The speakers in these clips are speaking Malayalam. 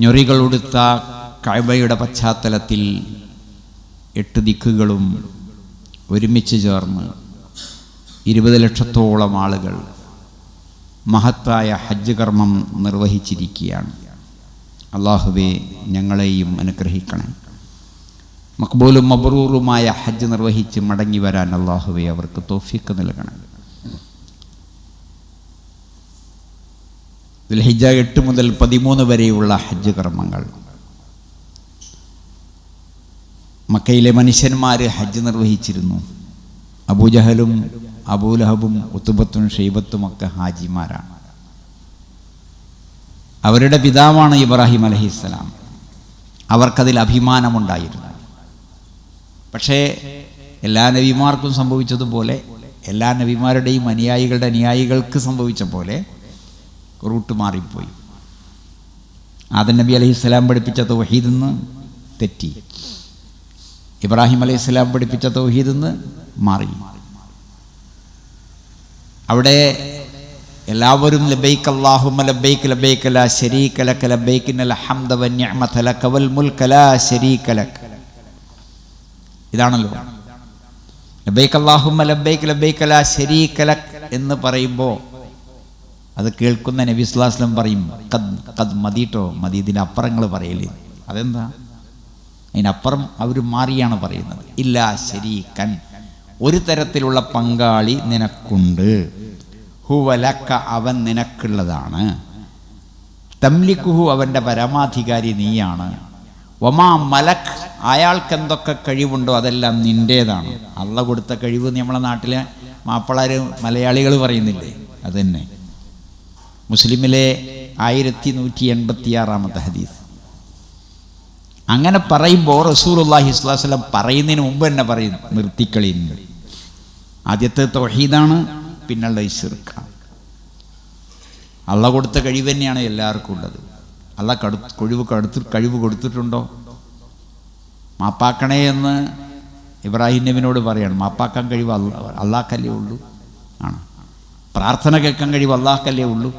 ഞൊറികളുടുത്ത കഴിവയുടെ പശ്ചാത്തലത്തിൽ എട്ട് ദിക്കുകളും ഒരുമിച്ച് ചേർന്ന് ഇരുപത് ലക്ഷത്തോളം ആളുകൾ മഹത്തായ ഹജ്ജ് കർമ്മം നിർവഹിച്ചിരിക്കുകയാണ്. അള്ളാഹുവെ ഞങ്ങളെയും അനുഗ്രഹിക്കണം മക്ബൂലും മബറൂറുമായ ഹജ്ജ് നിർവഹിച്ച് മടങ്ങി വരാൻ അള്ളാഹുവെ അവർക്ക് തോഫിക്ക് നൽകണം ദുൽഹിജ എട്ട് മുതൽ പതിമൂന്ന് വരെയുള്ള ഹജ്ജ് കർമ്മങ്ങൾ. മക്കയിലെ മനുഷ്യന്മാർ ഹജ്ജ് നിർവഹിച്ചിരുന്നു. അബൂജഹലും അബൂലഹബും ഉത്തുബത്തും ഷെയ്ബത്തും ഒക്കെ ഹാജിമാരാണ്. അവരുടെ പിതാവാണ് ഇബ്രാഹിം അലഹിസ്സലാം. അവർക്കതിൽ അഭിമാനമുണ്ടായിരുന്നു. പക്ഷേ എല്ലാ നബിമാർക്കും സംഭവിച്ചതുപോലെ എല്ലാ നബിമാരുടെയും അനുയായികളുടെ അനുയായികൾക്ക് സംഭവിച്ച പോലെ റൂട്ട് മാറിപ്പോയി. ആദൻ നബി അലൈഹി സ്വലാം പഠിപ്പിച്ച തൗഹീദ് നിന്ന് തെറ്റി. ഇബ്രാഹിം അലൈഹി സ്വലാം പഠിപ്പിച്ച തൗഹീദ് നിന്ന് മാറി. അവിടെ എല്ലാവരും ലബൈക്ക് അല്ലാഹുമ്മ ലബൈക്ക് ലബൈക്ക് ലാ ശരീക ലക ലബൈക്ക് ഇന്നൽ ഹംദ വന്നിഅമത ലക വൽ മുൽക ലാ ശരീക ഇതാണല്ലോ. ലബൈക്ക് അല്ലാഹുമ്മ ലബൈക്ക് ലബൈക്ക് ലാ ശരീക ലക എന്ന് പറയുമ്പോൾ അത് കേൾക്കുന്ന നബി സ്വലാസ്ലം പറയും കദ് കദ് മതിട്ടോ മതി ഇതിന്റെ അപ്പുറങ്ങൾ പറയലേ. അതെന്താ? അതിനപ്പുറം അവർ മാറിയാണ് പറയുന്നത്. ഇല്ല ശരീക്കൻ ഒരു തരത്തിലുള്ള പങ്കാളി നിനക്കുണ്ട്. ഹുവലക്ക അവൻ നിനക്കുള്ളതാണ്. തംലിക്കുഹു അവന്റെ പരമാധികാരി നീയാണ്. ഒമാ മലക് അയാൾക്ക് എന്തൊക്കെ കഴിവുണ്ടോ അതെല്ലാം നിന്റേതാണ് അള്ള കൊടുത്ത കഴിവ് നമ്മളെ നാട്ടിലെ മാപ്പിളാർ മലയാളികൾ പറയുന്നില്ലേ? അതുതന്നെ മുസ്ലിമിലെ ആയിരത്തി നൂറ്റി എൺപത്തിയാറാമത്തെ ഹദീസ്. അങ്ങനെ പറയുമ്പോൾ റസൂലുല്ലാഹി ഇസ്ലാസ്ലം പറയുന്നതിന് മുമ്പ് തന്നെ പറയും നിർത്തിക്കളിയുന്നു ആദ്യത്തെ തൊഹീദാണ് പിന്നുള്ള ഇഷിർക്ക അള്ള കൊടുത്ത കഴിവ് തന്നെയാണ് എല്ലാവർക്കും ഉള്ളത്. അള്ള കടു കഴിവ് കടുത്ത് കഴിവ് കൊടുത്തിട്ടുണ്ടോ? മാപ്പാക്കണേ എന്ന് ഇബ്രാഹിം നബിനോട് പറയണം മാപ്പാക്കാൻ കഴിവ് അല്ല അള്ളാഹ്ക്കല്ലേ ഉള്ളൂ? ആണ്. പ്രാർത്ഥന കേൾക്കാൻ കഴിവ് അള്ളാഹക്കല്ലേ ഉള്ളൂ?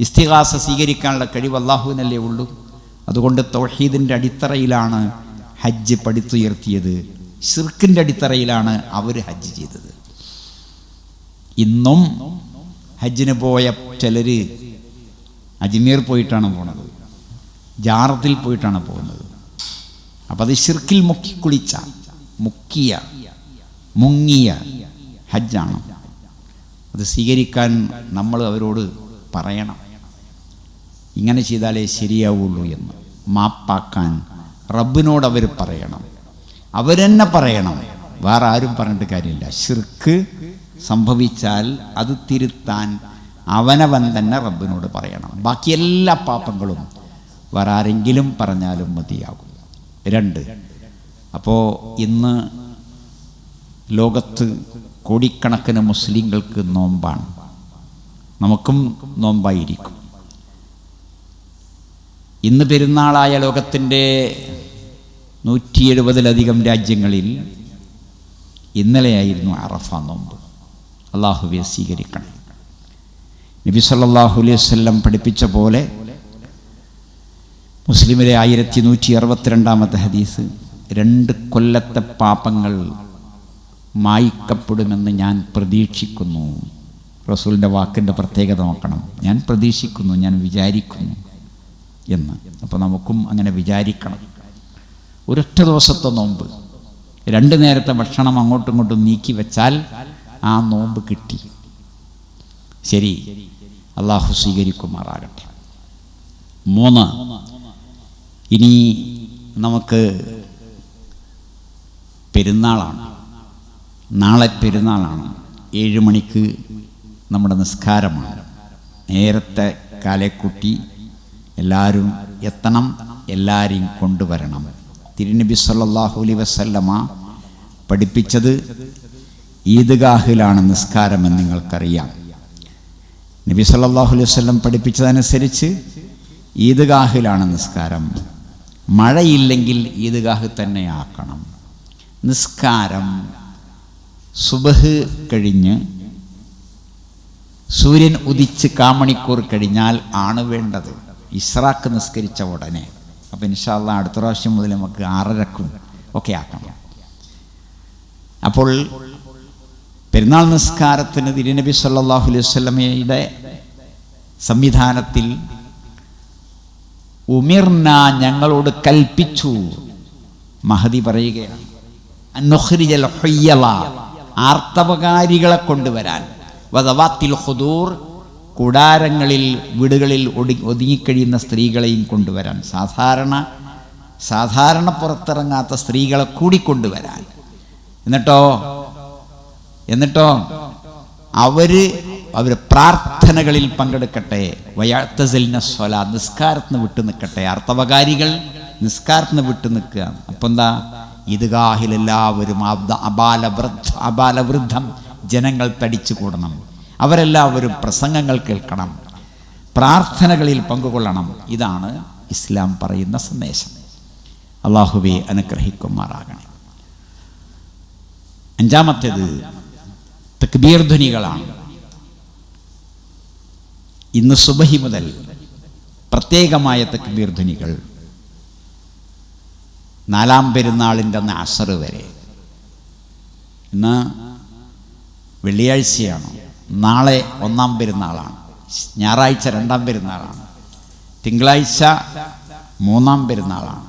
ഇസ്തിഹാസ സ്വീകരിക്കാനുള്ള കഴിവ് അള്ളാഹുവിനല്ലേ ഉള്ളൂ? അതുകൊണ്ട് തൗഹീദിന്റെ അടിത്തറയിലാണ് ഹജ്ജ് പടുത്തുയർത്തിയത്. ഷിർക്കിന്റെ അടിത്തറയിലാണ് അവർ ഹജ്ജ് ചെയ്തത്. ഇന്നും ഹജ്ജിന് പോയ ചിലർ അജ്മീർ പോയിട്ടാണ് പോണത്. ജാറത്തിൽ പോയിട്ടാണ് പോകുന്നത്. അപ്പം അത് ഷിർക്കിൽ മുക്കി കുളിച്ച മുക്കിയ മുങ്ങിയ ഹജ്ജാണ്. അത് സ്വീകരിക്കാൻ നമ്മൾ അവരോട് പറയണം. ഇങ്ങനെ ചെയ്താലേ ശരിയാവുള്ളൂ എന്ന് മാപ്പാക്കാൻ റബ്ബിനോട് അവർ പറയണം. അവരെന്നെ പറയണം. വേറെ ആരും പറഞ്ഞിട്ട് കാര്യമില്ല. ശിർക്ക് സംഭവിച്ചാൽ അത് തിരുത്താൻ അവനവൻ തന്നെ റബ്ബിനോട് പറയണം. ബാക്കി എല്ലാ പാപങ്ങളും വേറെ ആരെങ്കിലും പറഞ്ഞാലും മതിയാകും. രണ്ട് അപ്പോൾ ഇന്ന് ലോകത്ത് കോടിക്കണക്കിന് മുസ്ലിങ്ങൾക്ക് നോമ്പാണ്. നമുക്കും നോമ്പായിരിക്കും. ഇന്ന് പെരുന്നാളായ ലോകത്തിന്റെ നൂറ്റി എഴുപതിലധികം രാജ്യങ്ങളിൽ ഇന്നലെയായിരുന്നു അറഫ നോമ്പ്. അള്ളാഹുവെ സ്വീകരിക്കണം. നബി സല്ലാഹു അലൈഹി വല്ലം പഠിപ്പിച്ച പോലെ മുസ്ലിമിലെ ആയിരത്തി നൂറ്റി അറുപത്തിരണ്ടാമത്തെ ഹദീസ് രണ്ട് കൊല്ലത്തെ പാപങ്ങൾ മായ്ക്കപ്പെടുമെന്ന് ഞാൻ പ്രതീക്ഷിക്കുന്നു. റസൂലിന്റെ വാക്കിന്റെ പ്രത്യേകത നോക്കണം. ഞാൻ പ്രതീക്ഷിക്കുന്നു ഞാൻ വിചാരിക്കുന്നു എന്ന്. അപ്പോൾ നമുക്കും അങ്ങനെ വിചാരിക്കണം. ഒരൊറ്റ ദിവസത്തെ നോമ്പ്. രണ്ട് നേരത്തെ ഭക്ഷണം അങ്ങോട്ടും ഇങ്ങോട്ടും നീക്കി വെച്ചാൽ ആ നോമ്പ് കിട്ടി. ശരി അള്ളാഹു സ്വീകരിക്കുമാറാകട്ടെ. മൂന്ന് ഇനി നമുക്ക് പെരുന്നാളാണ്. നാളെ പെരുന്നാളാണ്. ഏഴ് മണിക്ക് നമ്മുടെ നിസ്കാരമാണ്. നേരത്തെ കാലേക്കുട്ടി എല്ലാവരും എത്തണം എല്ലാവരെയും കൊണ്ടുവരണം. തിരുനബി സല്ലാഹു അലൈ വസല്ലമ പഠിപ്പിച്ചത് ഈദ്ഗാഹിലാണ് നിസ്കാരമെന്ന് നിങ്ങൾക്കറിയാം. നബി സല്ലാഹു അലൈഹി വല്ലം പഠിപ്പിച്ചതനുസരിച്ച് ഈദ്ഗാഹിലാണ് നിസ്കാരം. മഴയില്ലെങ്കിൽ ഈദ്ഗാഹ് തന്നെ ആക്കണം. നിസ്കാരം സുബഹ് കഴിഞ്ഞ് സൂര്യൻ ഉദിച്ച് കാമണിക്കൂർ കഴിഞ്ഞാൽ ആണ് വേണ്ടത്. ഇസ്രാക്ക് നിസ്കരിച്ച ഉടനെ. അപ്പോൾ ഇൻഷാല്ല അടുത്ത പ്രാവശ്യം മുതൽ നമുക്ക് ആറരക്കും ഒക്കെ ആക്കണം. അപ്പോൾ പെരുന്നാൾ നിസ്കാരത്തിന് തിരുനബി സല്ലാഹു അലൈഹി വസല്ലമയുടെ സംവിധാനത്തിൽ ഉമിർന ഞങ്ങളോട് കൽപ്പിച്ചു. മഹതി പറയുകയാണ് ആർത്തവകാരികളെ കൊണ്ടുവരാൻ. വദവാത്തിൽ ഹുദൂർ കൂടാരങ്ങളിൽ വീടുകളിൽ ഒടി ഒതുങ്ങിക്കഴിയുന്ന സ്ത്രീകളെയും കൊണ്ടുവരാൻ. സാധാരണ സാധാരണ പുറത്തിറങ്ങാത്ത സ്ത്രീകളെ കൂടി കൊണ്ടുവരാൻ. എന്നിട്ടോ? എന്നിട്ടോ? അവർ അവർ പ്രാർത്ഥനകളിൽ പങ്കെടുക്കട്ടെ. വയാത്തസലിന സ്വല നിസ്കാരത്തിന് വിട്ടു നിൽക്കട്ടെ. അർത്ഥവകാരികൾ നിസ്കാരത്തിന് വിട്ടു നിൽക്കുക. അപ്പം എന്താ ഈദ്ഗാഹിലെല്ലാവരും അബ്ദ- അബാലവൃദ്ധ അബാലവൃദ്ധം ജനങ്ങൾ തടിച്ചു കൂടണം അവരെല്ലാവരും പ്രസംഗങ്ങൾ കേൾക്കണം. പ്രാർത്ഥനകളിൽ പങ്കുകൊള്ളണം. ഇതാണ് ഇസ്ലാം പറയുന്ന സന്ദേശം. അള്ളാഹുബി അനുഗ്രഹിക്കുമാറാകണം. അഞ്ചാമത്തേത് തക്ബീർ ധ്വനികളാണ്. ഇന്ന് സുബഹി മുതൽ പ്രത്യേകമായ തക്ബീർ ധ്വനികൾ. നാലാം പെരുന്നാളിന്റെ അസർ വരെ. ഇന്ന് വെള്ളിയാഴ്ചയാണ്. നാളെ ഒന്നാം പെരുന്നാളാണ്. ഞായറാഴ്ച രണ്ടാം പെരുന്നാളാണ്. തിങ്കളാഴ്ച മൂന്നാം പെരുന്നാളാണ്.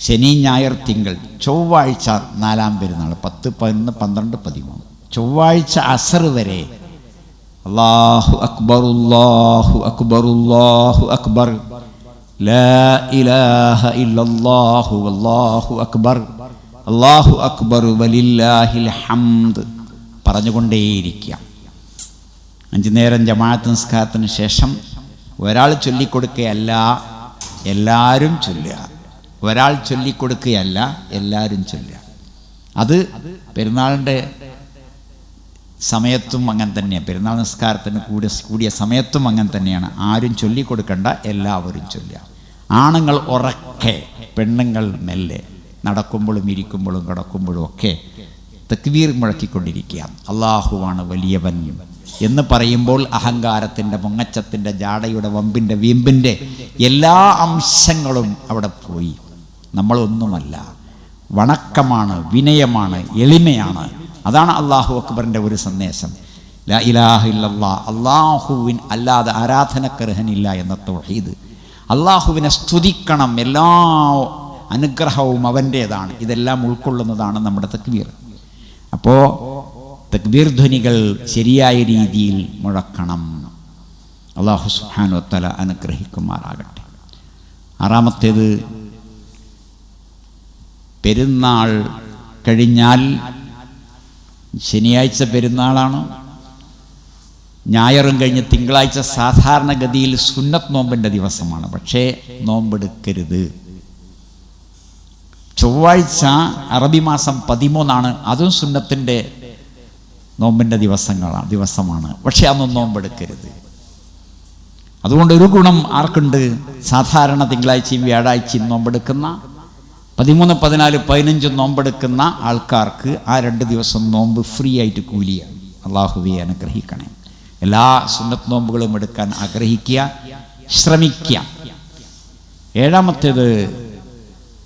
ശനി ഞായർ തിങ്കൾ. ചൊവ്വാഴ്ച നാലാം പെരുന്നാൾ. പത്ത് പതിനൊന്ന് പന്ത്രണ്ട് പതിമൂന്ന്. ചൊവ്വാഴ്ച അസർ വരെ. അള്ളാഹു അക്ബർ അല്ലാഹു അക്ബർ അക്ബർ. ലാ ഇലാഹ ഇല്ലല്ലാഹു അക്ബർ. അല്ലാഹു അക്ബർ വലില്ലാഹിൽ ഹംദ് പറഞ്ഞുകൊണ്ടേയിരിക്കുക. അഞ്ചു നേരം ജമാഅത്ത് നിസ്കാരത്തിന് ശേഷം ഒരാൾ ചൊല്ലിക്കൊടുക്കുകയല്ല എല്ലാവരും ചൊല്ലുക. ഒരാൾ ചൊല്ലിക്കൊടുക്കുകയല്ല എല്ലാവരും ചൊല്ലുക. അത് പെരുന്നാളിന്റെ സമയത്തും അങ്ങനെ തന്നെയാണ്. പെരുന്നാൾ നിസ്കാരത്തിന് കൂടിയ കൂടിയ സമയത്തും അങ്ങനെ തന്നെയാണ്. ആരും ചൊല്ലിക്കൊടുക്കേണ്ട എല്ലാവരും ചൊല്ലുക. ആണുങ്ങൾ ഉറക്കെ പെണ്ണുങ്ങൾ മെല്ലെ. നടക്കുമ്പോഴും ഇരിക്കുമ്പോഴും കിടക്കുമ്പോഴും ഒക്കെ തക്വീർ മുഴക്കിക്കൊണ്ടിരിക്കുക അള്ളാഹുവാണ് വലിയവൻ എന്ന് പറയുമ്പോൾ അഹങ്കാരത്തിന്റെ മുങ്ങച്ചത്തിന്റെ ജാടയുടെ വമ്പിന്റെ വീമ്പിന്റെ എല്ലാ അംശങ്ങളും അവിടെ പോയി. നമ്മളൊന്നുമല്ല. വണക്കമാണ് വിനയമാണ് എളിമയാണ്. അതാണ് അള്ളാഹു അക്ബറിന്റെ ഒരു സന്ദേശം. ലാ ഇലാഹ അള്ളാഹുവിൻ അല്ലാതെ ആരാധനക്കർഹനില്ല എന്ന തൗഹീദ്. അള്ളാഹുവിനെ സ്തുതിക്കണം എല്ലാ അനുഗ്രഹവും അവന്റേതാണ് ഇതെല്ലാം ഉൾക്കൊള്ളുന്നതാണ് നമ്മുടെ തക്ബീർ. അപ്പോൾ തക്ബീർ ധ്വനികൾ ശരിയായ രീതിയിൽ മുഴക്കണം. അള്ളാഹു സുഹാനുത്തല തല അനുഗ്രഹിക്കുമാറാകട്ടെ. ആറാമത്തേത് പെരുന്നാൾ കഴിഞ്ഞാൽ ശനിയാഴ്ച പെരുന്നാളാണ്. ഞായറും കഴിഞ്ഞ് തിങ്കളാഴ്ച സാധാരണഗതിയിൽ സുന്നത്ത് നോമ്പിന്റെ ദിവസമാണ്. പക്ഷേ നോമ്പെടുക്കരുത്. ചൊവ്വാഴ്ച അറബി മാസം പതിമൂന്നാണ്. അതും സുന്നത്തിന്റെ നോമ്പിന്റെ ദിവസങ്ങളാണ് ദിവസമാണ്. പക്ഷേ അതൊന്നും നോമ്പെടുക്കരുത്. അതുകൊണ്ട് ഒരു ഗുണം ആർക്കുണ്ട്? സാധാരണ തിങ്കളാഴ്ചയും വ്യാഴാഴ്ചയും നോമ്പെടുക്കുന്ന പതിമൂന്ന് പതിനാല് പതിനഞ്ച് നോമ്പെടുക്കുന്ന ആൾക്കാർക്ക് ആ രണ്ട് ദിവസം നോമ്പ് ഫ്രീ ആയിട്ട് കൂലിയാണ് അള്ളാഹുവെ അനുഗ്രഹിക്കണേ. എല്ലാ സുന്നത്ത് നോമ്പുകളും എടുക്കാൻ ആഗ്രഹിക്കുക ശ്രമിക്കുക. ഏഴാമത്തേത്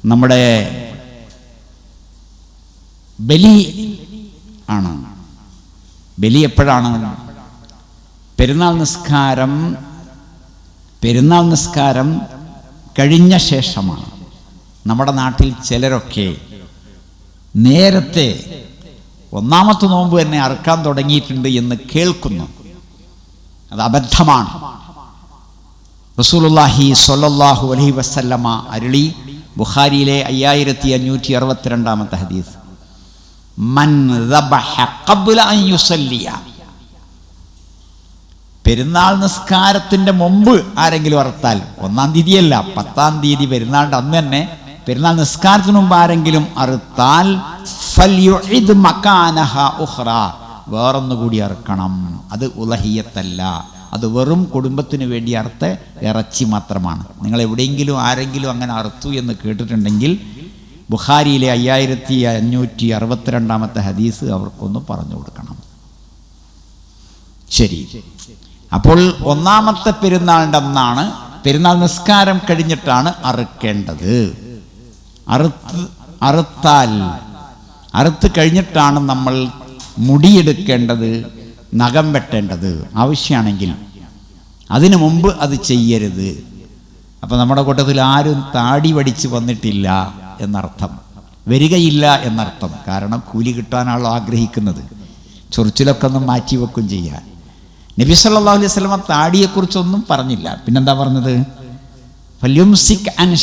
നമ്മുടെ ബലി ആണ്. ബലി എപ്പോഴാണ്? പെരുന്നാൾ നിസ്കാരം പെരുന്നാൾ നിസ്കാരം കഴിഞ്ഞ ശേഷമാണ്. നമ്മുടെ നാട്ടിൽ ചിലരൊക്കെ നേരത്തെ ഒന്നാമത്തെ നോമ്പ് തന്നെ അറുക്കാൻ തുടങ്ങിയിട്ടുണ്ട് എന്ന് കേൾക്കുന്നു. അത് അബദ്ധമാണ്. റസൂലുള്ളാഹി സ്വല്ലല്ലാഹു അലൈഹി വസല്ലമ അരുളി ബുഖാരിയിലെ അയ്യായിരത്തി അഞ്ഞൂറ്റി അറുപത്തിരണ്ടാമത്തെ ഹദീസ്. പെരുന്നാൾ നിസ്കാരത്തിന്റെ മുമ്പ് ആരെങ്കിലും അറുത്താൽ ഒന്നാം തീയതിയല്ല പത്താം തീയതി പെരുന്നാളിന്റെ അന്ന് തന്നെ പെരുന്നാൾ നിസ്കാരത്തിന് മുമ്പ് ആരെങ്കിലും അറുത്താൽ വേറൊന്നുകൂടി അറുക്കണം. അത് ഉലഹിയത്തല്ല അത് വെറും കുടുംബത്തിന് വേണ്ടി അറുത്ത ഇറച്ചി മാത്രമാണ്. നിങ്ങൾ എവിടെയെങ്കിലും ആരെങ്കിലും അങ്ങനെ അറുത്തു എന്ന് കേട്ടിട്ടുണ്ടെങ്കിൽ ബുഖാരിയിലെ അയ്യായിരത്തി അഞ്ഞൂറ്റി അറുപത്തിരണ്ടാമത്തെ ഹദീസ് അവർക്കൊന്ന് പറഞ്ഞു കൊടുക്കണം. ശരി. അപ്പോൾ ഒന്നാമത്തെ പെരുന്നാളിന്റെ അന്നാണ് പെരുന്നാൾ നിസ്കാരം കഴിഞ്ഞിട്ടാണ് അറുക്കേണ്ടത്. അറുത്ത് അറുത്താൽ അറുത്ത് കഴിഞ്ഞിട്ടാണ് നമ്മൾ മുടിയെടുക്കേണ്ടത് നഖം വെട്ടേണ്ടത് ആവശ്യമാണെങ്കിൽ. അതിനു മുമ്പ് അത് ചെയ്യരുത്. അപ്പം നമ്മുടെ കൂട്ടത്തിൽ ആരും താടി വടിച്ച് വന്നിട്ടില്ല. എന്നർത്ഥം. വരികയില്ല എന്നർത്ഥം. കാരണം കൂലി കിട്ടാനാണല്ലോ ആഗ്രഹിക്കുന്നത്. ചൊറിച്ചിലൊക്കെ ഒന്ന് മാറ്റി വെക്കും ചെയ്യാൻ. നബി സല്ലാ അലൈഹി വസല്ലമ താടിയെക്കുറിച്ചൊന്നും പറഞ്ഞില്ല. പിന്നെന്താ പറഞ്ഞത്? ഫല്യുംസിക് അൻ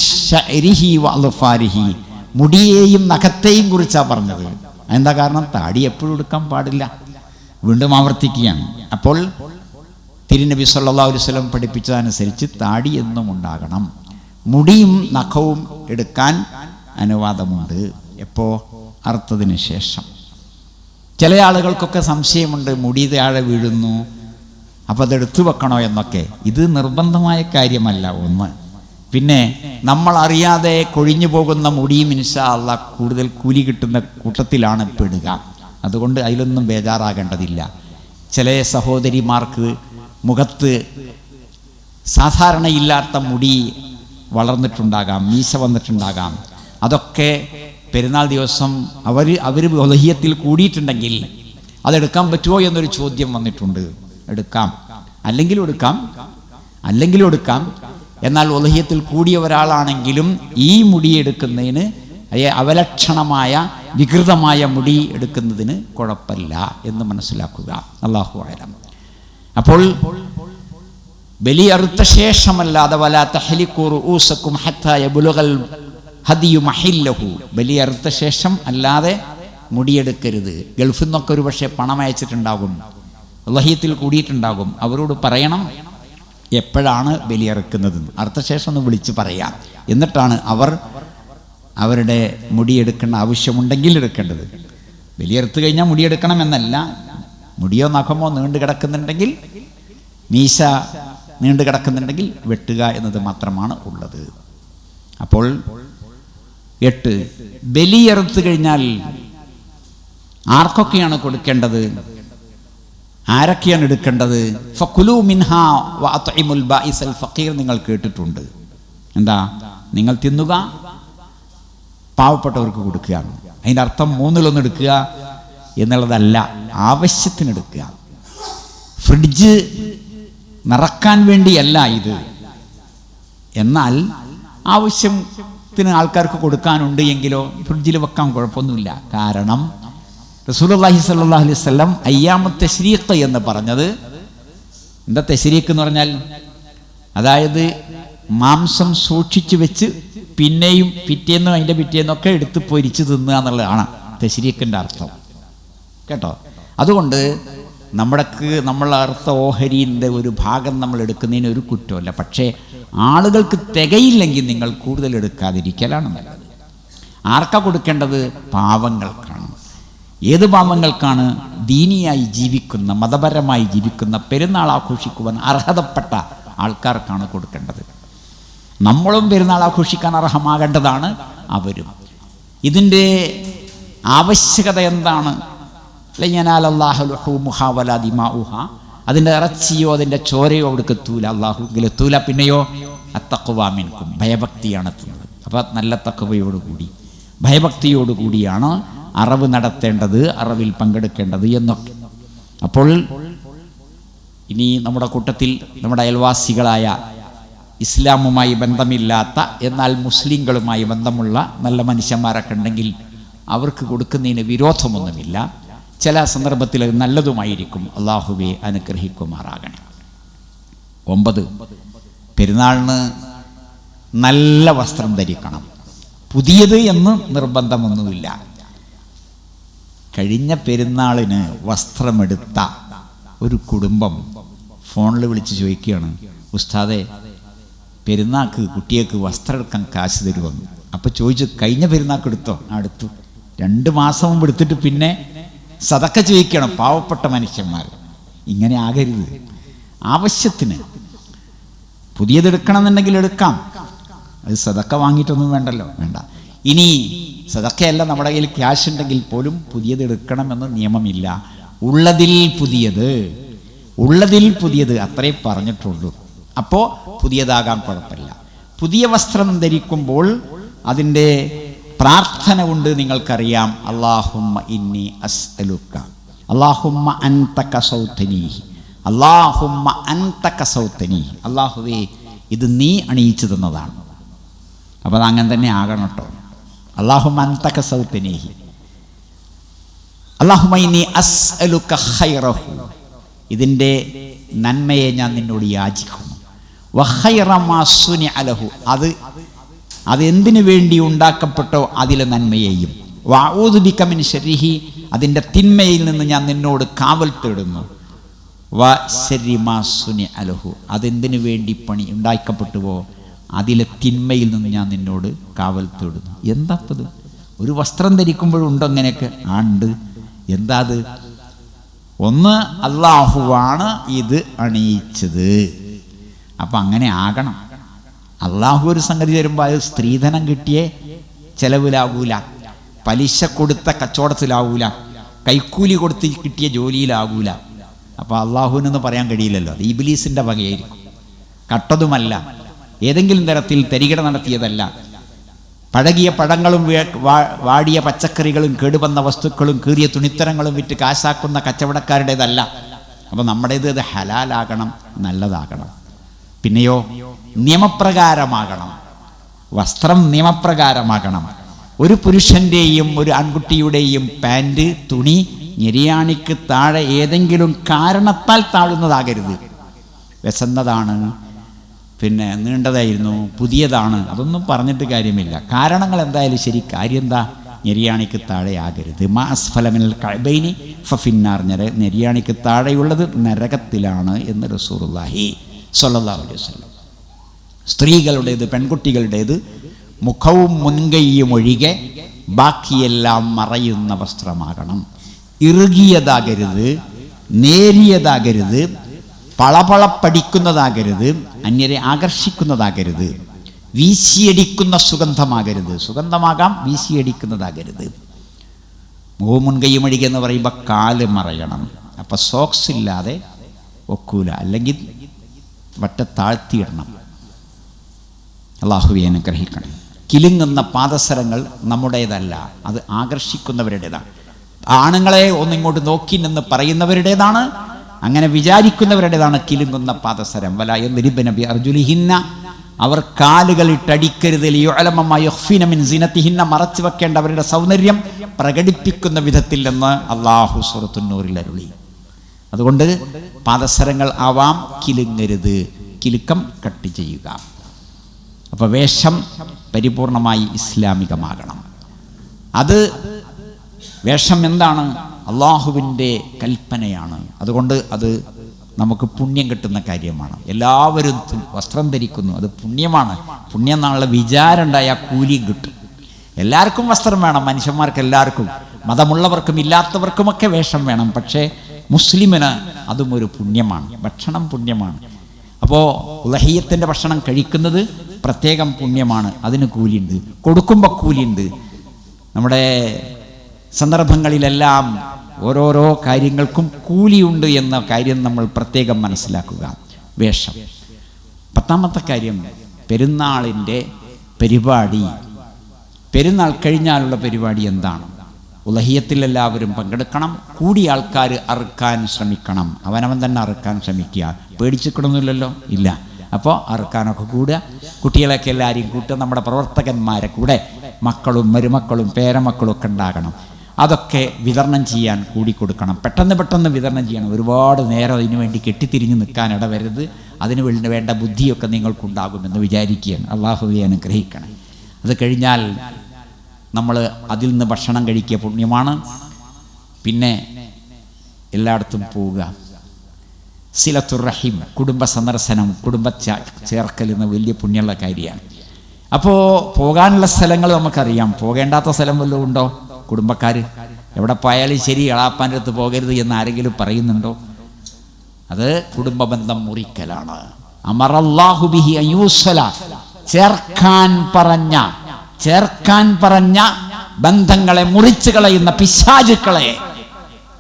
മുടിയെയും നഖത്തെയും കുറിച്ചാണ് പറഞ്ഞത്. എന്താ കാരണം? താടി എപ്പോഴും എടുക്കാൻ പാടില്ല. വീണ്ടും ആവർത്തിക്കുകയാണ്. അപ്പോൾ തിരുനബി സല്ലാ അലൈഹി വസല്ലം പഠിപ്പിച്ചതനുസരിച്ച് താടി എന്നും ഉണ്ടാകണം. മുടിയും നഖവും എടുക്കാൻ അനുവാദമുണ്ട്. എപ്പോ? അർത്ഥത്തിന് ശേഷം. ചില ആളുകൾക്കൊക്കെ സംശയമുണ്ട് മുടി താഴെ വീഴുന്നു അപ്പോൾ അത് എടുത്തു വെക്കണോ എന്നൊക്കെ. ഇത് നിർബന്ധമായ കാര്യമല്ല ഒന്ന്. പിന്നെ നമ്മൾ അറിയാതെ കൊഴിഞ്ഞു പോകുന്ന മുടിയും ഇൻഷാ അല്ല കൂടുതൽ കൂലി കിട്ടുന്ന കൂട്ടത്തിലാണ് പെടുക. അതുകൊണ്ട് അതിലൊന്നും ബേജാറാകേണ്ടതില്ല. ചില സഹോദരിമാർക്ക് മുഖത്ത് സാധാരണയില്ലാത്ത മുടി വളർന്നിട്ടുണ്ടാകാം മീശ വന്നിട്ടുണ്ടാകാം. അതൊക്കെ പെരുന്നാൾ ദിവസം അവർ അവർ ഒലഹിയത്തിൽ കൂടിയിട്ടുണ്ടെങ്കിൽ അതെടുക്കാൻ പറ്റുമോ എന്നൊരു ചോദ്യം വന്നിട്ടുണ്ട്. എടുക്കാം. അല്ലെങ്കിലും എടുക്കാം. അല്ലെങ്കിലും എടുക്കാം. എന്നാൽ ഒലഹിയത്തിൽ കൂടിയ ഒരാളാണെങ്കിലും ഈ മുടി എടുക്കുന്നതിന് അവലക്ഷണമായ വികൃതമായ മുടി എടുക്കുന്നതിന് കുഴപ്പമില്ല എന്ന് മനസ്സിലാക്കുക. അള്ളാഹു ആയാലും അപ്പോൾ ബലിയറുത്ത ശേഷമല്ലാതെ വല തഹലിക്കൂർ ഊസക്കും ഹത്തായ ബുലുകൽ ഹദിയു മഹില്ലഹു. ബലിയറുത്ത ശേഷം അല്ലാതെ മുടിയെടുക്കരുത്. ഗൾഫിൽ നിന്നൊക്കെ ഒരു പക്ഷേ പണം അയച്ചിട്ടുണ്ടാകും. ലഹ്യത്തിൽ കൂടിയിട്ടുണ്ടാകും. അവരോട് പറയണം എപ്പോഴാണ് ബലിയറുക്കുന്നത്? അർത്ഥശേഷം ഒന്ന് വിളിച്ച് പറയാം. എന്നിട്ടാണ് അവർ അവരുടെ മുടിയെടുക്കേണ്ട ആവശ്യമുണ്ടെങ്കിൽ എടുക്കേണ്ടത്. ബലിയെടുത്ത് കഴിഞ്ഞാൽ മുടിയെടുക്കണമെന്നല്ല മുടിയോ നഖമോ നീണ്ടു കിടക്കുന്നുണ്ടെങ്കിൽ മീശ നീണ്ടു കിടക്കുന്നുണ്ടെങ്കിൽ വെട്ടുക എന്നത് മാത്രമാണ് ഉള്ളത്. അപ്പോൾ എട്ട്. ബലിയെറുത്ത് കഴിഞ്ഞാൽ ആർക്കൊക്കെയാണ് കൊടുക്കേണ്ടത്? ആരൊക്കെയാണ് എടുക്കേണ്ടത്? ബായിസൽ നിങ്ങൾ കേട്ടിട്ടുണ്ട്. എന്താ? നിങ്ങൾ തിന്നുക പാവപ്പെട്ടവർക്ക് കൊടുക്കുകയാണ്. അതിന്റെ അർത്ഥം മൂന്നിലൊന്ന് എടുക്കുക എന്നുള്ളതല്ല ആവശ്യത്തിന് എടുക്കുക. ഫ്രിഡ്ജ് നിറക്കാൻ വേണ്ടിയല്ല ഇത്. എന്നാൽ ആവശ്യത്തിന് ആൾക്കാർക്ക് കൊടുക്കാനുണ്ട് എങ്കിലോ ഫ്രിഡ്ജിൽ വെക്കാൻ കുഴപ്പമൊന്നുമില്ല. കാരണം റസൂലുള്ളാഹി സല്ലാ അലൈഹി വസല്ലം അയ്യാമത്തെ തെശ്രീഖ് എന്ന് പറഞ്ഞത് എന്താ തെശരീക്ക് എന്ന് പറഞ്ഞാൽ? അതായത് മാംസം സൂക്ഷിച്ചു വെച്ച് പിന്നെയും പിറ്റേന്നും അതിന്റെ പിറ്റേന്നൊക്കെ എടുത്ത് പൊരിച്ച് തിന്നുക എന്നുള്ളതാണ് തെശരീക്കിന്റെ അർത്ഥം. കേട്ടോ? അതുകൊണ്ട് നമ്മുടെക്ക് നമ്മൾ അർത്ഥ ഓഹരിന്റെ ഒരു ഭാഗം നമ്മൾ എടുക്കുന്നതിന് ഒരു കുറ്റമല്ല. പക്ഷേ ആളുകൾക്ക് തികയില്ലെങ്കിൽ നിങ്ങൾ കൂടുതൽ എടുക്കാതിരിക്കലാണ് നല്ലത്. ആർക്കാ കൊടുക്കേണ്ടത്? പാവങ്ങൾക്കാണ്. ഏത് പാവങ്ങൾക്കാണ്? ദീനിയായി ജീവിക്കുന്ന മതപരമായി ജീവിക്കുന്ന പെരുന്നാൾ ആഘോഷിക്കുവാൻ അർഹതപ്പെട്ട ആൾക്കാർക്കാണ് കൊടുക്കേണ്ടത്. നമ്മളും പെരുന്നാൾ ആഘോഷിക്കാൻ അർഹമാകേണ്ടതാണ് അവരും. ഇതിന്റെ ആവശ്യകത എന്താണ്? അതിന്റെ ഇറച്ചിയോ അതിന്റെ ചോരയോ അവിടേക്ക് എത്തൂല. അള്ളാഹു എത്തൂല. പിന്നെയോ അത്തക്കുവാമിൻകും ഭയഭക്തിയാണ് എത്തുന്നത്. അപ്പോൾ നല്ല തക്കവയോടുകൂടി ഭയഭക്തിയോടുകൂടിയാണ് അറിവ് നടത്തേണ്ടത് അറിവിൽ പങ്കെടുക്കേണ്ടത് എന്നൊക്കെ. അപ്പോൾ ഇനി നമ്മുടെ കൂട്ടത്തിൽ നമ്മുടെ അയൽവാസികളായ ഇസ്ലാമുമായി ബന്ധമില്ലാത്ത എന്നാൽ മുസ്ലിങ്ങളുമായി ബന്ധമുള്ള നല്ല മനുഷ്യന്മാരൊക്കെ ഉണ്ടെങ്കിൽ അവർക്ക് കൊടുക്കുന്നതിന് വിരോധമൊന്നുമില്ല. ചില സന്ദർഭത്തിൽ നല്ലതുമായിരിക്കും. അള്ളാഹുബി അനുഗ്രഹിക്കുമാറാകണം ഒമ്പത് പെരുന്നാളിന് നല്ല വസ്ത്രം ധരിക്കണം. പുതിയത് എന്ന് നിർബന്ധമൊന്നുമില്ല. കഴിഞ്ഞ പെരുന്നാളിന് വസ്ത്രമെടുത്ത ഒരു കുടുംബം ഫോണിൽ വിളിച്ച് ചോദിക്കുകയാണ് ഉസ്താദെ പെരുന്നാൾക്ക് കുട്ടിയേക്ക് വസ്ത്രം എടുക്കാൻ കാശ് തരുമെന്ന് അപ്പോൾ ചോദിച്ചു കഴിഞ്ഞ പെരുന്നാൾക്ക് എടുത്തോ ആ എടുത്തു. രണ്ട് മാസം മുമ്പ് എടുത്തിട്ട് പിന്നെ സതക്ക ചോദിക്കണം പാവപ്പെട്ട മനുഷ്യന്മാർ. ഇങ്ങനെ ആകരുത്. ആവശ്യത്തിന് പുതിയത് എടുക്കണം എന്നുണ്ടെങ്കിൽ എടുക്കാം. അത് സതക്ക വാങ്ങിയിട്ടൊന്നും വേണ്ടല്ലോ വേണ്ട. ഇനി സതക്കയല്ല നമ്മുടെ കയ്യിൽ ക്യാഷ് ഉണ്ടെങ്കിൽ പോലും പുതിയത് എടുക്കണമെന്ന് നിയമമില്ല. ഉള്ളതിൽ പുതിയത് ഉള്ളതിൽ പുതിയത് അത്രേ പറഞ്ഞിട്ടുള്ളൂ. അപ്പോൾ പുതിയതാകാൻ കുഴപ്പമില്ല. പുതിയ വസ്ത്രം ധരിക്കുമ്പോൾ അതിന്റെ പ്രാർത്ഥന കൊണ്ട് നിങ്ങൾക്കറിയാം അള്ളാഹുമ്മ ഇന്നി അസ്അലുക്ക. അള്ളാഹുമ്മ അൻത കസൗത്തനീഹി അള്ളാഹുമ്മ അൻത കസൗത്തനീഹി അള്ളാഹുവേ ഇത് നീ അണിയിച്ചു തന്നതാണ്. അപ്പോൾ അങ്ങനെ തന്നെ ആകണം കേട്ടോ. അള്ളാഹുമ്മ അൻത കസൗത്തനീഹി അള്ളാഹുമൈനി അസ്അലുക്ക ഖൈറഹു. ഇതിന്റെ നന്മയെ ഞാൻ നിന്നോട് യാചിക്കുന്നു. വഖൈറ മാ സുനിഅ ലഹു. അത് അത് എന്തിനു വേണ്ടി ഉണ്ടാക്കപ്പെട്ടോ അതിലെ നന്മയെയും. വാഊതുബിക്കമിൻ ബിക മിൻ ശർരിഹി അതിന്റെ തിന്മയിൽ നിന്ന് ഞാൻ നിന്നോട് കാവൽ തേടുന്നു. വ ശർരി മാ സുനിഅ ലഹു അതെന്തിനു വേണ്ടി പണി ഉണ്ടാക്കപ്പെട്ടുവോ അതിലെ തിന്മയിൽ നിന്ന് ഞാൻ നിന്നോട് കാവൽ തേടുന്നു. എന്താത്തത്? ഒരു വസ്ത്രം ധരിക്കുമ്പോഴുണ്ടോ അങ്ങനെയൊക്കെ ആണ്ട് എന്താ അത് ഒന്ന് അള്ളാഹുവാണ് ഇത് അണിയിച്ചത്. അപ്പം അങ്ങനെ ആകണം. അള്ളാഹു ഒരു സംഗതി തരുമ്പോൾ അത് സ്ത്രീധനം കിട്ടിയേ ചെലവിലാകൂല പലിശ കൊടുത്ത കച്ചവടത്തിലാവൂല. കൈക്കൂലി കൊടുത്ത് കിട്ടിയ ജോലിയിലാകൂല അപ്പോൾ അള്ളാഹുവിനൊന്നും പറയാൻ കഴിയില്ലല്ലോ. അത് ഇബിലീസിന്റെ വകയായിരിക്കും. കട്ടതുമല്ല. ഏതെങ്കിലും തരത്തിൽ തരികിട നടത്തിയതല്ല. പഴകിയ പഴങ്ങളും വാടിയ പച്ചക്കറികളും കേടുവന്ന വസ്തുക്കളും കീറിയ തുണിത്തരങ്ങളും വിറ്റ് കാശാക്കുന്ന കച്ചവടക്കാരുടേതല്ല. അപ്പോൾ നമ്മുടേത് അത് ഹലാലാകണം നല്ലതാകണം. പിന്നെയോ നിയമപ്രകാരമാകണം. വസ്ത്രം നിയമപ്രകാരമാകണം. ഒരു പുരുഷന്റെയും ഒരു ആൺകുട്ടിയുടെയും പാന്റ് തുണി ഞെരിയാണിക്ക് താഴെ ഏതെങ്കിലും കാരണത്താൽ താഴുന്നതാകരുത്. വിസന്നതാണ് പിന്നെ നീണ്ടതായിരുന്നു പുതിയതാണ് അതൊന്നും പറഞ്ഞിട്ട് കാര്യമില്ല. കാരണങ്ങൾ എന്തായാലും ശരി കാര്യം എന്താ? നെരിയാണിക്ക് താഴെ ആകരുത്. മാ അസ്ഫലമിൽ കഴബൈനി ഫഫിന്നാർ. ഞര നെരിയാണിക്ക് താഴെയുള്ളത് നരകത്തിലാണ് എന്ന് റസൂറുല്ലാഹി സല്ലല്ലാഹു അലൈഹി വസല്ലം. സ്ത്രീകളുടേത് പെൺകുട്ടികളുടേത് മുഖവും മുൻകൈയും ഒഴികെ ബാക്കിയെല്ലാം മറയുന്ന വസ്ത്രമാകണം. ഇറുകിയതാകരുത് നേരിയതാകരുത് പളപളപ്പടിക്കുന്നതാകരുത് അന്യരെ ആകർഷിക്കുന്നതാകരുത്. വീശിയടിക്കുന്ന സുഗന്ധമാകരുത്. സുഗന്ധമാകാം വീശിയടിക്കുന്നതാകരുത്. മുഖവും മുൻകൈയും ഒഴികെ എന്ന് പറയുമ്പോൾ കാൽ മറയണം. അപ്പം സോക്സ് ഇല്ലാതെ ഒക്കൂല. അല്ലെങ്കിൽ വട്ട താഴ്ത്തിയിടണം അള്ളാഹുവെ അനുഗ്രഹിക്കണം കിലുങ്ങുന്ന പാദസരങ്ങൾ നമ്മുടേതല്ല അത് ആകർഷിക്കുന്നവരുടേതാണ്. ആണുങ്ങളെ ഒന്നിങ്ങോട്ട് നോക്കി നിന്ന് പറയുന്നവരുടേതാണ് അങ്ങനെ വിചാരിക്കുന്നവരുടേതാണ് കിലുങ്ങുന്ന പാദസരം. വല എന്ന് നബി അർജുലിഹിന്ന അവർ കാലുകൾ ഇട്ടടിക്കരുത് സിനത്തിഹിന്ന മറച്ചു വെക്കേണ്ട അവരുടെ സൗന്ദര്യം പ്രകടിപ്പിക്കുന്ന വിധത്തിൽ എന്ന് അള്ളാഹു സുറത്തുന്നൂറിൽ അരുളി. അതുകൊണ്ട് പാദസരങ്ങൾ ആവാം കിലുങ്ങരുത്. കിലുക്കം കട്ട് ചെയ്യുക. അപ്പോൾ വേഷം പരിപൂർണമായി ഇസ്ലാമികമാകണം. അത് വേഷം എന്താണ്? അള്ളാഹുവിന്റെ കൽപ്പനയാണ്. അതുകൊണ്ട് അത് നമുക്ക് പുണ്യം കിട്ടുന്ന കാര്യമാണ്. എല്ലാവരും വസ്ത്രം ധരിക്കുന്നു. അത് പുണ്യമാണ്. പുണ്യം എന്നുള്ള വിചാരം ഉണ്ടായാൽ കൂലിയും കിട്ടും. എല്ലാവർക്കും വസ്ത്രം വേണം. മനുഷ്യന്മാർക്ക് എല്ലാവർക്കും. മതമുള്ളവർക്കും ഇല്ലാത്തവർക്കുമൊക്കെ വേഷം വേണം. പക്ഷേ മുസ്ലിമിന് അതും ഒരു പുണ്യമാണ്. ഭക്ഷണം പുണ്യമാണ്. അപ്പോൾ ഉലഹീയത്തിന്റെ ഭക്ഷണം കഴിക്കുന്നത് പ്രത്യേകം പുണ്യമാണ്. അതിന് കൂലിയുണ്ട്. കൊടുക്കുമ്പോൾ കൂലിയുണ്ട്. നമ്മുടെ സന്ദർഭങ്ങളിലെല്ലാം ഓരോരോ കാര്യങ്ങൾക്കും കൂലിയുണ്ട് എന്ന കാര്യം നമ്മൾ പ്രത്യേകം മനസ്സിലാക്കുക. വേഷം. പത്താമത്തെ കാര്യം പെരുന്നാളിന്റെ പരിപാടി. പെരുന്നാൾ കഴിഞ്ഞാലുള്ള പരിപാടി എന്താണ്? ഉലഹിയത്തിൽ എല്ലാവരും പങ്കെടുക്കണം. കൂടി ആൾക്കാർ അറുക്കാൻ ശ്രമിക്കണം. അവനവൻ തന്നെ അറുക്കാൻ ശ്രമിക്കുക. കിടന്നില്ലല്ലോ? ഇല്ല. അപ്പോൾ അറുക്കാനൊക്കെ കൂടുക കുട്ടികളെയൊക്കെ എല്ലാവരെയും കൂട്ടുക. നമ്മുടെ പ്രവർത്തകന്മാരെ കൂടെ മക്കളും മരുമക്കളും പേരമക്കളും ഒക്കെ ഉണ്ടാകണം. അതൊക്കെ വിതരണം ചെയ്യാൻ കൂടി കൊടുക്കണം. പെട്ടെന്ന് പെട്ടെന്ന് വിതരണം ചെയ്യണം. ഒരുപാട് നേരം അതിനു വേണ്ടി കെട്ടിത്തിരിഞ്ഞ് നിൽക്കാൻ ഇടവരുത്. അതിന് വേണ്ട ബുദ്ധിയൊക്കെ നിങ്ങൾക്കുണ്ടാകുമെന്ന് വിചാരിക്കുകയാണ്. അള്ളാഹുവെ അനുഗ്രഹിക്കണം അത് കഴിഞ്ഞാൽ നമ്മൾ അതിൽ നിന്ന് ഭക്ഷണം കഴിക്കിയ പുണ്യമാണ്. പിന്നെ എല്ലായിടത്തും പോവുക. സിലത്തുർ റഹീം കുടുംബ സന്ദർശനം കുടുംബ ചേർക്കൽ എന്ന വലിയ പുണ്യമുള്ള കാര്യമാണ്. അപ്പോൾ പോകാനുള്ള സ്ഥലങ്ങൾ നമുക്കറിയാം. പോകേണ്ടാത്ത സ്ഥലം വല്ലതും ഉണ്ടോ? കുടുംബക്കാർ എവിടെ പോയാലും ശരി എളാപ്പാന്റെ അടുത്ത് പോകരുത് എന്ന് ആരെങ്കിലും പറയുന്നുണ്ടോ? അത് കുടുംബ ബന്ധം മുറിക്കലാണ്. അമറല്ലാഹുബിഹി അയ്യൂസല ചേർക്കാൻ പറഞ്ഞ ചേർക്കാൻ പറഞ്ഞ ബന്ധങ്ങളെ മുറിച്ചു കളയുന്ന പിശാചുക്കളെ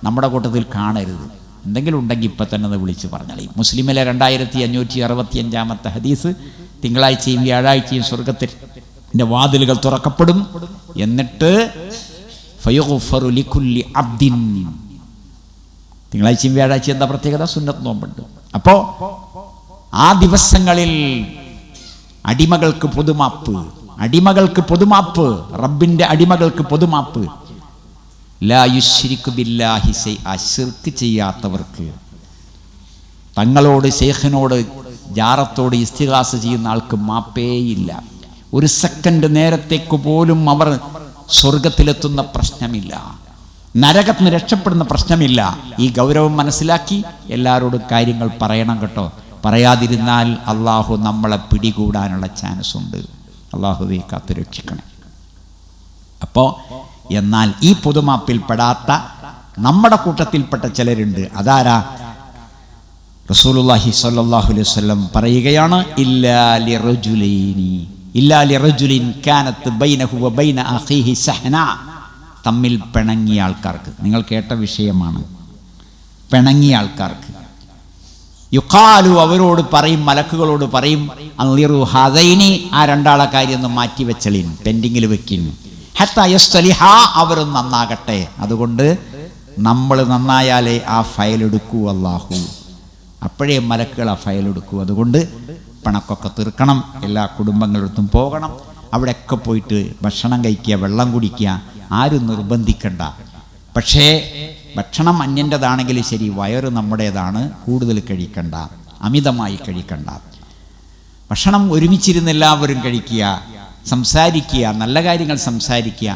നമ്മുടെ കൂട്ടത്തിൽ കാണരുത്. എന്തെങ്കിലും ഉണ്ടെങ്കിൽ ഇപ്പം തന്നെ അത് വിളിച്ച് പറഞ്ഞാൽ മുസ്ലിമിലെ രണ്ടായിരത്തി അഞ്ഞൂറ്റി അറുപത്തി അഞ്ചാമത്തെ ഹദീസ് തിങ്കളാഴ്ചയും വ്യാഴാഴ്ചയും സ്വർഗത്തിൽ എന്റെ വാതിലുകൾ തുറക്കപ്പെടും. എന്നിട്ട് അബ്ദിൻ. തിങ്കളാഴ്ചയും വ്യാഴാഴ്ചയും എന്താ പ്രത്യേകത? സുന്നത്ത് നോമ്പുണ്ട്. അപ്പോൾ ആ ദിവസങ്ങളിൽ അടിമകൾക്ക് പൊതുമാപ്പ് അടിമകൾക്ക് പൊതുമാപ്പ് റബ്ബിന്റെ അടിമകൾക്ക് പൊതുമാപ്പ് ബില്ലാഹി ശൈഅ ശിർക്ക് ചെയ്യാത്തവർക്ക്. തങ്ങളോട് ശേഖനോട് ജാറത്തോട് ഇസ്തിഹാസ ചെയ്യുന്ന ആൾക്ക് മാപ്പേയില്ല. ഒരു സെക്കൻഡ് നേരത്തേക്ക് പോലും അവർ സ്വർഗത്തിലെത്തുന്ന പ്രശ്നമില്ല. നരകത്തിൽ നിന്ന് രക്ഷപ്പെടുന്ന പ്രശ്നമില്ല. ഈ ഗൗരവം മനസ്സിലാക്കി എല്ലാവരോടും കാര്യങ്ങൾ പറയണം കേട്ടോ. പറയാതിരുന്നാൽ അള്ളാഹു നമ്മളെ പിടികൂടാനുള്ള ചാൻസ് ഉണ്ട്. അള്ളാഹുവെ കാത്തു രക്ഷിക്കണം അപ്പോൾ എന്നാൽ ഈ പുതുമാപ്പിൽ പെടാത്ത നമ്മുടെ കൂട്ടത്തിൽപ്പെട്ട ചിലരുണ്ട്. അതാരാ? റസൂലുള്ളാഹി സ്വല്ലല്ലാഹു അലൈഹി വസല്ലം പറയുകയാണ് തമ്മിൽ പിണങ്ങിയ ആൾക്കാർക്ക്. നിങ്ങൾ കേട്ട വിഷയമാണ്. പിണങ്ങിയ ആൾക്കാർക്ക്. യുക്കാലു അവരോട് പറയും മലക്കുകളോട് പറയും അള്ളിറു ഹദൈനി. ആ രണ്ടാളെ കാര്യം ഒന്ന് മാറ്റി വെച്ചളിൻ പെൻഡിങ്ങിൽ വെക്കിൻ. ഹത്ത യസ്തലിഹ അവരും നന്നാകട്ടെ. അതുകൊണ്ട് നമ്മൾ നന്നായാലേ ആ ഫയൽ എടുക്കൂ അള്ളാഹു അപ്പോഴേ മലക്കുകൾ ആ ഫയൽ എടുക്കൂ. അതുകൊണ്ട് പണക്കൊക്കെ തീർക്കണം എല്ലാ കുടുംബങ്ങളടുത്തും പോകണം. അവിടെയൊക്കെ പോയിട്ട് ഭക്ഷണം കഴിക്കുക വെള്ളം കുടിക്കുക ആരും നിർബന്ധിക്കണ്ട. പക്ഷേ ഭക്ഷണം അന്യന്റെതാണെങ്കിൽ ശരി വയറ് നമ്മുടേതാണ് കൂടുതൽ കഴിക്കണ്ട അമിതമായി കഴിക്കണ്ട. ഭക്ഷണം ഒരുമിച്ചിരുന്ന് എല്ലാവരും കഴിക്കുക സംസാരിക്കുക നല്ല കാര്യങ്ങൾ സംസാരിക്കുക.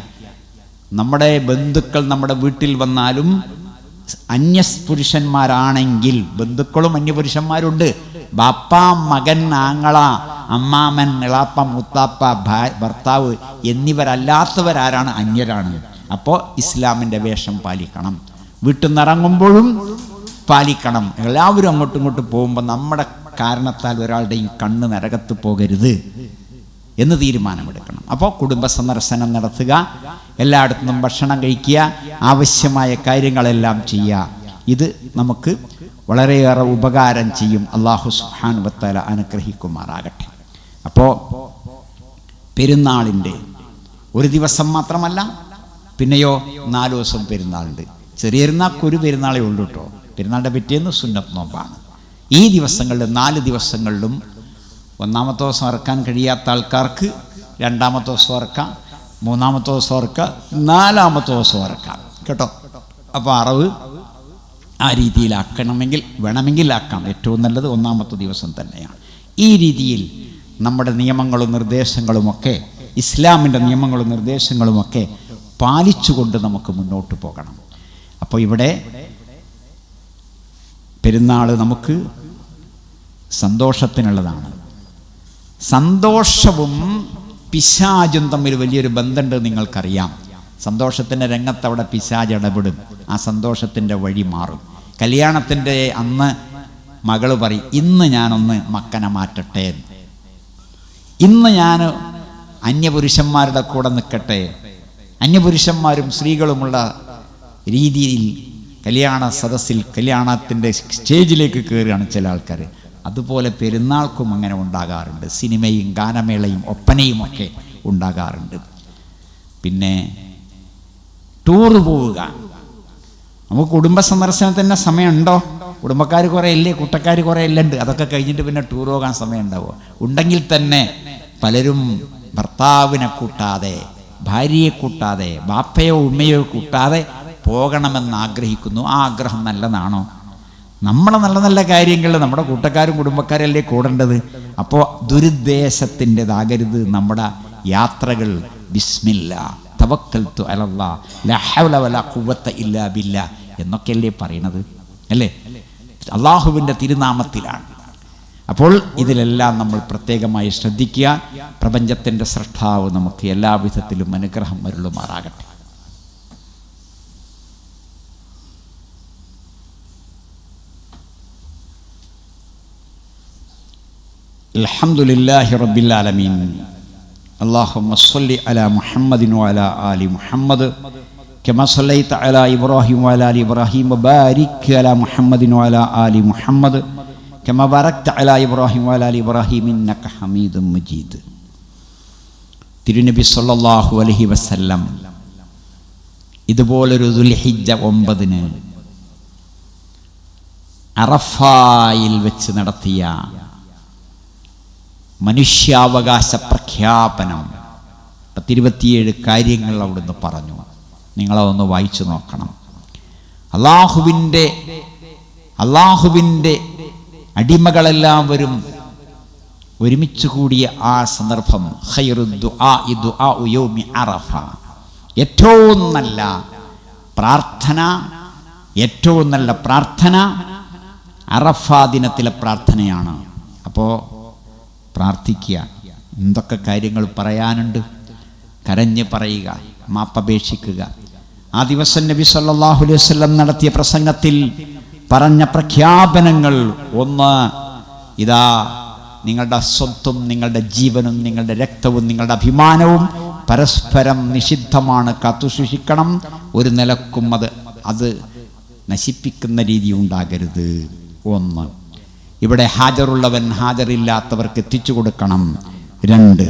നമ്മുടെ ബന്ധുക്കൾ നമ്മുടെ വീട്ടിൽ വന്നാലും അന്യപുരുഷന്മാരാണെങ്കിൽ ബന്ധുക്കളും അന്യപുരുഷന്മാരുണ്ട്. ബാപ്പ മകൻ ആങ്ങള അമ്മാമൻ ഇളാപ്പ മുത്താപ്പ ഭർത്താവ് എന്നിവരല്ലാത്തവരാരാണ് അന്യരാണ്. അപ്പോൾ ഇസ്ലാമിന്റെ വേഷം പാലിക്കണം. വീട്ടിൽ നിന്ന് ഇറങ്ങുമ്പോഴും പാലിക്കണം. എല്ലാവരും അങ്ങോട്ടും ഇങ്ങോട്ടും പോകുമ്പോൾ നമ്മുടെ കാരണത്താൽ ഒരാളുടെയും കണ്ണ് നരകത്ത് പോകരുത്. എന്ന് തീരുമാനമെടുക്കണം. അപ്പോൾ കുടുംബ സന്ദർശനം നടത്തുക എല്ലായിടത്തും ഭക്ഷണം കഴിക്കുക ആവശ്യമായ കാര്യങ്ങളെല്ലാം ചെയ്യുക. ഇത് നമുക്ക് വളരെയേറെ ഉപകാരം ചെയ്യും. അള്ളാഹു സുഹാൻ വത്താല അനുഗ്രഹിക്കുമാറാകട്ടെ. അപ്പോൾ പെരുന്നാളിന്റെ ഒരു ദിവസം മാത്രമല്ല പിന്നെയോ നാല് ദിവസം പെരുന്നാളുണ്ട്. ചെറിയ പെരുന്നാൾക്ക് ഒരു പെരുന്നാളേ ഉള്ളൂ കേട്ടോ പെരുന്നാളിന്റെ പിറ്റേന്ന് സുന്നത്ത് നോമ്പാണ്. ഈ ദിവസങ്ങളിലും നാല് ദിവസങ്ങളിലും ഒന്നാമത്തെ ദിവസം ഇറക്കാൻ കഴിയാത്ത ആൾക്കാർക്ക് രണ്ടാമത്തെ ദിവസം ഇറക്കാം മൂന്നാമത്തെ ദിവസം ഇറക്കാം നാലാമത്തെ ദിവസം ഇറക്കാം. കേട്ടോ? അപ്പോൾ അറിവ് ആ രീതിയിലാക്കണമെങ്കിൽ വേണമെങ്കിൽ ആക്കാം. ഏറ്റവും നല്ലത് ഒന്നാമത്തെ ദിവസം തന്നെയാണ്. ഈ രീതിയിൽ നമ്മുടെ നിയമങ്ങളും നിർദ്ദേശങ്ങളുമൊക്കെ ഇസ്ലാമിന്റെ നിയമങ്ങളും നിർദ്ദേശങ്ങളുമൊക്കെ പാലിച്ചുകൊണ്ട് നമുക്ക് മുന്നോട്ട് പോകണം. അപ്പോൾ ഇവിടെ പെരുന്നാൾ നമുക്ക് സന്തോഷത്തിനുള്ളതാണ്. സന്തോഷവും പിശാചും തമ്മിൽ വലിയൊരു ബന്ധമുണ്ട് നിങ്ങൾക്കറിയാം. സന്തോഷത്തിന്റെ രംഗത്ത് അവിടെ പിശാജ് ഇടപെടും. ആ സന്തോഷത്തിന്റെ വഴി മാറും. കല്യാണത്തിന്റെ അന്ന് മകൾ പറയും ഇന്ന് ഞാനൊന്ന് മക്കനെ മാറ്റട്ടെ. ഇന്ന് ഞാൻ അന്യപുരുഷന്മാരുടെ കൂടെ നിൽക്കട്ടെ. അന്യപുരുഷന്മാരും സ്ത്രീകളുമുള്ള രീതിയിൽ കല്യാണ സദസ്സിൽ കല്യാണത്തിന്റെ സ്റ്റേജിലേക്ക് കയറുകയാണ് ചില ആൾക്കാർ അതുപോലെ പെരുന്നാൾക്കും അങ്ങനെ ഉണ്ടാകാറുണ്ട്. സിനിമയും ഗാനമേളയും ഒപ്പനയും ഒക്കെ ഉണ്ടാകാറുണ്ട്. പിന്നെ ടൂറ് പോവുക. നമുക്ക് കുടുംബ സന്ദർശനത്തിന് സമയമുണ്ടോ? കുടുംബക്കാർ കുറേ ഇല്ലേ കുട്ടക്കാർ കുറേ ഇല്ലുണ്ട് അതൊക്കെ കഴിഞ്ഞിട്ട് പിന്നെ ടൂർ പോകാൻ സമയം ഉണ്ടാവുമോ ഉണ്ടെങ്കിൽ തന്നെ പലരും ഭർത്താവിനെ കൂട്ടാതെ ഭാര്യയെ കൂട്ടാതെ ബാപ്പയോ ഉമ്മയോ കൂട്ടാതെ പോകണമെന്ന് ആഗ്രഹിക്കുന്നു. ആ ആഗ്രഹം നല്ലതാണോ? നമ്മളെ നല്ല നല്ല കാര്യങ്ങൾ നമ്മുടെ കൂട്ടക്കാരും കുടുംബക്കാരും അല്ലേ കൂടേണ്ടത്? അപ്പോൾ ദുരുദ്ദേശത്തിന്റെതാകരുത് നമ്മുടെ യാത്രകൾ. ബിസ്മില്ല. തവക്കൽത്തു അലല്ലാ. ലാ ഹൗല വലാ ഖുവത്ത ഇല്ലാ ബില്ല. എന്നൊക്കെയല്ലേ പറയണത്? അല്ലേ? അള്ളാഹുവിന്റെ തിരുനാമത്തിലാണ്. അപ്പോൾ ഇതിലെല്ലാം നമ്മൾ പ്രത്യേകമായി ശ്രദ്ധിക്കുക. പ്രപഞ്ചത്തിന്റെ സൃഷ്ടാവ് നമുക്ക് എല്ലാവിധത്തിലും അനുഗ്രഹം വരുളുമാറാകട്ടെ الحمد لله رب العالمين اللهم صل على محمد وعلى آل محمد كما صليت على إبراهيم وعلى آل إبراهيم وبارك على محمد وعلى آل محمد كما باركت على إبراهيم وعلى آل إبراهيم إنك حميد مجيد തിരുനബി സല്ലല്ലാഹു അലൈഹി വസല്ലം ഇതുപോലൊരു ദുൽഹിജ്ജ ഒമ്പതിന് അറഫായിൽ വെച്ച് നടത്തിയ മനുഷ്യാവകാശ പ്രഖ്യാപനം. പത്തിരുപത്തിയേഴ് കാര്യങ്ങൾ അവിടുന്ന് പറഞ്ഞു. നിങ്ങളതൊന്ന് വായിച്ചു നോക്കണം. അള്ളാഹുവിന്റെ അള്ളാഹുവിന്റെ അടിമകളെല്ലാവരും ഒരുമിച്ച് കൂടിയ ആ സന്ദർഭം അറഫ. ഏറ്റവും നല്ല പ്രാർത്ഥന ഏറ്റവും നല്ല പ്രാർത്ഥന അറഫ ദിനത്തിലെ പ്രാർത്ഥനയാണ്. അപ്പോൾ പ്രാർത്ഥിക്കുക. എന്തൊക്കെ കാര്യങ്ങൾ പറയാനുണ്ട്? കരഞ്ഞ് പറയുക മാപ്പപേക്ഷിക്കുക ആ ദിവസം നബി സല്ലാഹു അലൈഹി വസല്ലം നടത്തിയ പ്രസംഗത്തിൽ പറഞ്ഞ പ്രഖ്യാപനങ്ങൾ ഒന്ന് ഇതാ നിങ്ങളുടെ സ്വത്തും നിങ്ങളുടെ ജീവനും നിങ്ങളുടെ രക്തവും നിങ്ങളുടെ അഭിമാനവും പരസ്പരം നിഷിദ്ധമാണ്. കാത്തുസൂക്ഷിക്കണം ഒരു നിലക്കും അത് അത് നശിപ്പിക്കുന്ന രീതി ഉണ്ടാകരുത്. ഒന്ന്. ഇവിടെ ഹാജറുള്ളവൻ ഹാജറില്ലാത്തവർക്ക് എത്തിച്ചു കൊടുക്കണം രണ്ട്.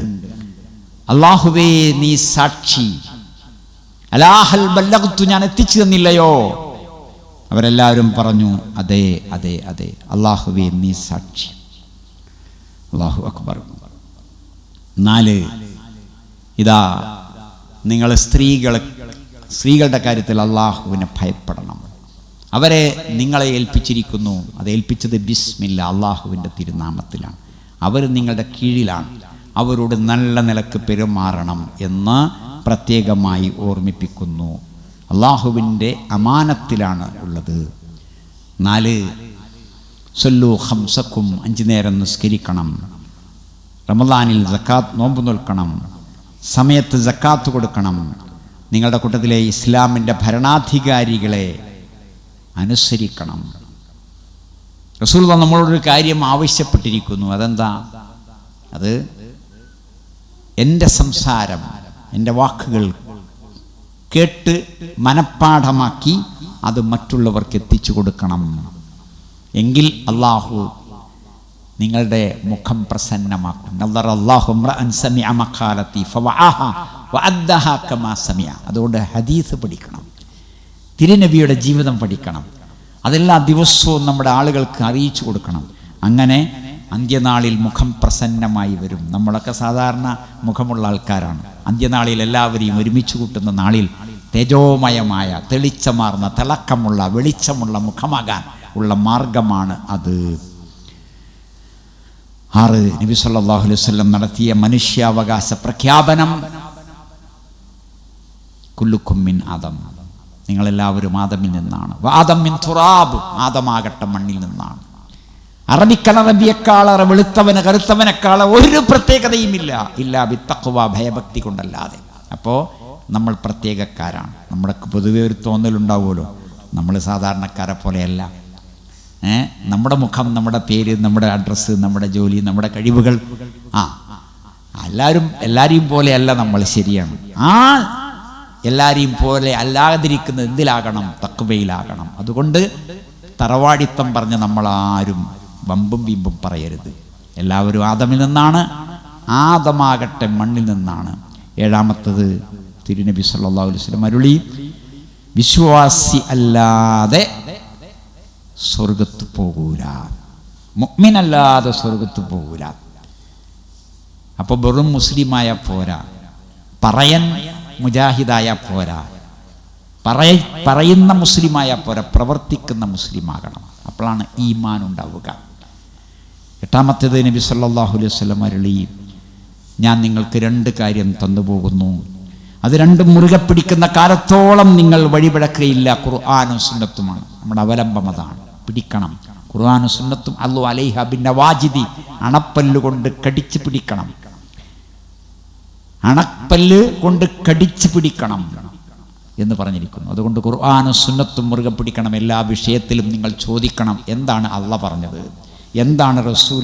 അള്ളാഹുവേ നീ സാക്ഷി. അലാഹൽ ബല്ലകത്തു ഞാൻ എത്തിച്ചു തന്നില്ലയോ? അവരെല്ലാവരും പറഞ്ഞു അതെ അതെ അതെ. അള്ളാഹുവേ നീ സാക്ഷി. അള്ളാഹു അക്ബർ. നാല്. ഇതാ നിങ്ങൾ സ്ത്രീകളെ സ്ത്രീകളുടെ കാര്യത്തിൽ അള്ളാഹുവിനെ ഭയപ്പെടണം. അവരെ നിങ്ങളെ ഏൽപ്പിച്ചിരിക്കുന്നു. അത് ഏൽപ്പിച്ചത് ബിസ്മില്ല അള്ളാഹുവിന്റെ തിരുനാമത്തിലാണ്. അവർ നിങ്ങളുടെ കീഴിലാണ്. അവരോട് നല്ല നിലയ്ക്ക് പെരുമാറണം എന്ന് പ്രത്യേകമായി ഓർമ്മിപ്പിക്കുന്നു. അള്ളാഹുവിന്റെ അമാനത്തിലാണ് ഉള്ളത്. നാല് സൊല്ലു ഹംസക്കും അഞ്ചു നേരം നിസ്കരിക്കണം. റമദാനിൽ ജക്കാത്ത് നോമ്പ് നിൽക്കണം. സമയത്ത് ജക്കാത്ത് കൊടുക്കണം. നിങ്ങളുടെ കൂട്ടത്തിലെ ഇസ്ലാമിന്റെ ഭരണാധികാരികളെ അനുസരിക്കണം. റസൂൽ നമ്മളോടൊരു കാര്യം ആവശ്യപ്പെട്ടിരിക്കുന്നു. അതെന്താ? അത് എന്റെ സംസാരം എന്റെ വാക്കുകൾ കേട്ട് മനഃപ്പാഠമാക്കി അത് മറ്റുള്ളവർക്ക് എത്തിച്ചു കൊടുക്കണം. എങ്കിൽ അള്ളാഹു നിങ്ങളുടെ മുഖം പ്രസന്നമാക്കും. അതുകൊണ്ട് ഹദീസ് പഠിക്കണം. തിരുനബിയുടെ ജീവിതം പഠിക്കണം. അതെല്ലാ ദിവസവും നമ്മുടെ ആളുകൾക്ക് അറിയിച്ചു കൊടുക്കണം. അങ്ങനെ അന്ത്യനാളിൽ മുഖം പ്രസന്നമായി വരും. നമ്മളൊക്കെ സാധാരണ മുഖമുള്ള ആൾക്കാരാണ്. അന്ത്യനാളിൽ എല്ലാവരെയും ഒരുമിച്ച് കൂട്ടുന്ന നാളിൽ തേജോമയമായ തെളിച്ചമാർന്ന തിളക്കമുള്ള വെളിച്ചമുള്ള മുഖമാകാൻ ഉള്ള മാർഗമാണ് അത്. ആറ് നബി സല്ലല്ലാഹു അലൈഹി വസല്ലം നടത്തിയ മനുഷ്യാവകാശ പ്രഖ്യാപനം. കുല്ലുക്കുമ്മിൻ അതം നിങ്ങളെല്ലാവരും ആദമിൽ നിന്നാണ്. വാദമിൻ മിൻ തുറാബ് ആദമാകട്ടെ മണ്ണിൽ നിന്നാണ്. അറബിക്കളറബിയെക്കാളറെ വെളുത്തവന് കറുത്തവനേക്കാളെ ഒരു പ്രത്യേകതയുമില്ല. ഇല്ല വിത്തക്കുവ ഭയഭക്തി കൊണ്ടല്ലാതെ. അപ്പോൾ നമ്മൾ പ്രത്യേകക്കാരാണ്. നമ്മുടെ പൊതുവെ ഒരു തോന്നലുണ്ടാവുമല്ലോ. നമ്മൾ സാധാരണക്കാരെ പോലെയല്ല. നമ്മുടെ മുഖം നമ്മുടെ പേര് നമ്മുടെ അഡ്രസ്സ് നമ്മുടെ ജോലി നമ്മുടെ കഴിവുകൾ. ആ. എല്ലാവരും എല്ലാവരെയും പോലെയല്ല നമ്മൾ ശരിയാണ്. ആ എല്ലാവരെയും പോലെ അല്ലാതിരിക്കുന്നത് എന്തിലാകണം? തക്കുവയിലാകണം അതുകൊണ്ട് തറവാടിത്തം പറഞ്ഞ് നമ്മളാരും വമ്പും വീമ്പും പറയരുത്. എല്ലാവരും ആദമിൽ നിന്നാണ്. ആദമാകട്ടെ മണ്ണിൽ നിന്നാണ്. ഏഴാമത്തത് തിരുനബി സല്ലാ വസല്ലം അരുളി വിശ്വാസി അല്ലാതെ സ്വർഗത്ത് പോകൂല. മുഗ്മിനല്ലാതെ സ്വർഗത്ത് പോകൂല. അപ്പോൾ വെറും മുസ്ലിമായ പോരാ. പറയൻ മുജാഹിദായ പോരാ. പറയ പറയുന്ന മുസ്ലിമായ പോരാ പ്രവർത്തിക്കുന്ന മുസ്ലിമാകണം. അപ്പോഴാണ് ഈമാൻ ഉണ്ടാവുക എട്ടാമത്തേത് നബി സല്ലാഹു അലൈഹി വസല്ലം അരുളി ഞാൻ നിങ്ങൾക്ക് രണ്ട് കാര്യം തന്നുപോകുന്നു. അത് രണ്ടും മുറുകെ പിടിക്കുന്ന കാലത്തോളം നിങ്ങൾ വഴിപിഴക്കുകയില്ല ഖുർആാനും സുന്നത്തുമാണ്. നമ്മുടെ അവലംബം അതാണ്. പിടിക്കണം. ഖുർആാനും സുന്നത്തും അല്ലു അലൈഹ ബിന്ന വാജിദി അണപ്പല്ലുകൊണ്ട് കടിച്ചു പിടിക്കണം. അണപ്പല്ല് കൊണ്ട് കടിച്ചു പിടിക്കണം എന്ന് പറഞ്ഞിരിക്കുന്നു. അതുകൊണ്ട് ഖുർആാനും സുന്നത്തും മുറുകെ പിടിക്കണം. എല്ലാ വിഷയത്തിലും നിങ്ങൾ ചോദിക്കണം. എന്താണ് അള്ള പറഞ്ഞത്? എന്താണ് റസൂൽ